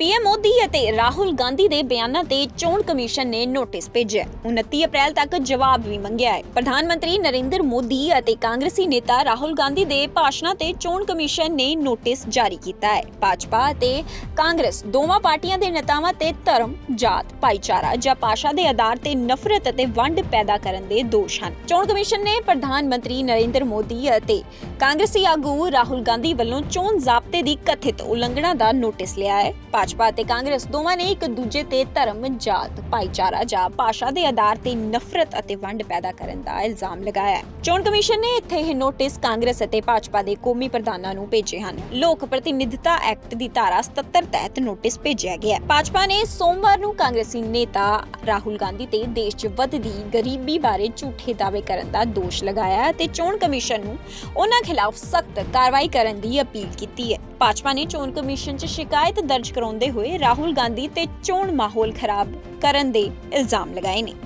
PM Modi ਅਤੇ ਰਾਹੁਲ ਗਾਂਧੀ ਦੇ ਬਿਆਨਾਂ ਤੇ ਚੋਣ ਕਮਿਸ਼ਨ ਨੇ ਨੋਟਿਸ ਭੇਜਿਆ। ਹੈ। 29 ਅਪ੍ਰੈਲ ਤੱਕ ਜਵਾਬ ਵੀ ਮੰਗਿਆ ਹੈ। ਪ੍ਰਧਾਨ ਮੰਤਰੀ ਨਰਿੰਦਰ ਮੋਦੀ ਅਤੇ ਕਾਂਗਰਸੀ ਨੇਤਾ ਰਾਹੁਲ ਗਾਂਧੀ ਦੇ ਭਾਸ਼ਣਾਂ ਤੇ ਚੋਣ ਕਮਿਸ਼ਨ ਨੇ ਨੋਟਿਸ ਜਾਰੀ ਕੀਤਾ ਹੈ। ਭਾਜਪਾ ਅਤੇ ਕਾਂਗਰਸ ਦੋਵਾਂ ਪਾਰਟੀਆਂ ਦੇ ਨੇਤਾਵਾਂ ਤੇ ਧਰਮ, ਜਾਤ, ਭਾਈਚਾਰਾ ਜਾਂ ਭਾਸ਼ਾ ਦੇ ਆਧਾਰ ਤੇ ਨਫ਼ਰਤ ਅਤੇ ਵੰਡ ਪੈਦਾ ਕਰਨ ਦੇ ਦੋਸ਼ ਹਨ। ਚੋਣ ਕਮਿਸ਼ਨ ਨੇ ਪ੍ਰਧਾਨ ਮੰਤਰੀ ਨਰਿੰਦਰ ਮੋਦੀ ਅਤੇ ਕਾਂਗਰਸੀ ਆਗੂ ਰਾਹੁਲ ਗਾਂਧੀ ਵੱਲੋਂ ਚੋਣ ਜ਼ਾਬਤੇ ਦੀ ਕਥਿਤ ਉਲੰਘਣਾ ਦਾ ਨੋਟਿਸ ਲਿਆ ਹੈ। ਭਾਜਪਾ ਅਤੇ ਕਾਂਗਰਸ ਦੋਵਾਂ ਨੇ ਇੱਕ ਦੂਜੇ ਤੇ ਧਰਮ, ਜਾਤ, ਭਾਈਚਾਰਾ ਜਾਂ ਭਾਸ਼ਾ ਦੇ ਆਧਾਰ ਤੇ ਨਫ਼ਰਤ ਅਤੇ ਵੰਡ ਪੈਦਾ ਕਰਨ ਦਾ ਇਲਜ਼ਾਮ ਲਗਾਇਆ ਹੈ। ਚੋਣ ਕਮਿਸ਼ਨ ਨੇ ਇੱਥੇ ਇਹ ਨੋਟਿਸ ਕਾਂਗਰਸ ਅਤੇ ਭਾਜਪਾ ਦੇ ਕੌਮੀ ਪ੍ਰਧਾਨਾਂ ਨੂੰ ਭੇਜੇ ਹਨ। ਲੋਕ ਪ੍ਰਤੀਨਿਧਤਾ ਐਕਟ ਦੀ ਧਾਰਾ 77 ਤਹਿਤ ਨੋਟਿਸ ਭੇਜਿਆ ਗਿਆ ਹੈ। ਭਾਜਪਾ ਨੇ ਸੋਮਵਾਰ ਨੂੰ ਕਾਂਗਰਸੀ ਨੇਤਾ ਰਾਹੁਲ ਗਾਂਧੀ ਤੇ ਦੇਸ਼ 'ਚ ਵੱਧਦੀ ਗਰੀਬੀ ਬਾਰੇ ਝੂਠੇ ਦਾਅਵੇ ਕਰਨ ਦਾ ਦੋਸ਼ ਲਗਾਇਆ ਹੈ ਤੇ ਚੋਣ ਕਮਿਸ਼ਨ ਨੂੰ ਉਹਨਾਂ ਖਿਲਾਫ ਸਖਤ ਕਾਰਵਾਈ ਕਰਨ ਦੀ ਅਪੀਲ ਕੀਤੀ ਹੈ। ਭਾਜਪਾ ਨੇ ਚੋਣ ਕਮਿਸ਼ਨ 'ਚ ਸ਼ਿਕਾਇਤ ਦਰਜ ਕਰਾਉਂਦੇ ਹੋਏ ਰਾਹੁਲ ਗਾਂਧੀ ਤੇ ਚੋਣ ਮਾਹੌਲ ਖਰਾਬ ਕਰਨ ਦੇ ਇਲਜ਼ਾਮ ਲਗਾਏ ਨੇ।